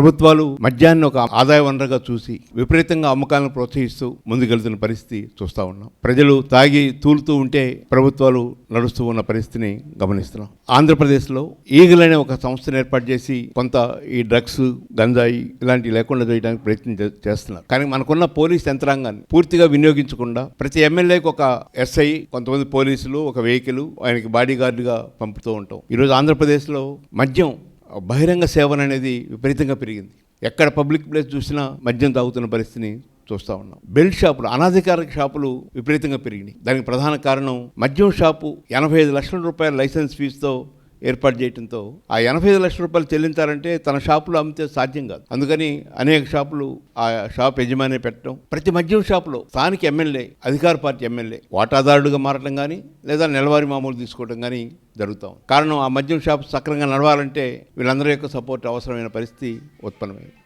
ప్రభుత్వాలు మద్యాన్ని ఒక ఆదాయ వనరుగా చూసి విపరీతంగా అమ్మకాలను ప్రోత్సహిస్తూ ముందుకెళ్తున్న పరిస్థితి చూస్తూ ఉన్నాం. ప్రజలు తాగి తూలుతూ ఉంటే ప్రభుత్వాలు నడుస్తూ ఉన్న పరిస్థితిని గమనిస్తున్నాం. ఆంధ్రప్రదేశ్లో ఈగల్ అనే ఒక సంస్థను ఏర్పాటు చేసి కొంత ఈ డ్రగ్స్ గంజాయి ఇలాంటివి లేకుండా చేయడానికి ప్రయత్నం చేస్తున్నారు. కానీ మనకున్న పోలీస్ యంత్రాంగాన్ని పూర్తిగా వినియోగించకుండా ప్రతి ఎమ్మెల్యేకి ఒక ఎస్ఐ కొంతమంది పోలీసులు ఒక వెహికల్ ఆయనకి బాడీ గార్డుగా పంపుతూ ఉంటాం. ఈరోజు ఆంధ్రప్రదేశ్లో మద్యం బహిరంగ సేవన అనేది విపరీతంగా పెరిగింది. ఎక్కడ పబ్లిక్ ప్లేస్ చూసినా మద్యం తాగుతున్న పరిస్థితిని చూస్తూ ఉన్నాం. బెల్ట్ షాపులు అనాధికారిక షాపులు విపరీతంగా పెరిగినాయి. దానికి ప్రధాన కారణం మద్యం షాపు ఎనభై ఐదు లక్షల రూపాయల లైసెన్స్ ఫీజుతో ఏర్పాటు చేయడంతో ఆ ఎనభై ఐదు లక్షల రూపాయలు చెల్లించాలంటే తన షాపులో అమ్మితే సాధ్యం కాదు. అందుకని అనేక షాపులు ఆ షాప్ యజమాని పెట్టడం ప్రతి మద్యం షాపులో స్థానిక ఎమ్మెల్యే అధికార పార్టీ ఎమ్మెల్యే వాటాదారుడుగా మారడం కానీ లేదా నెలవారీ మామూలు తీసుకోవడం కానీ జరుగుతాం కారణం ఆ మద్యం షాప్ సక్రంగా నడవాలంటే వీళ్ళందరి యొక్క సపోర్ట్ అవసరమైన పరిస్థితి ఉత్పన్నమైంది.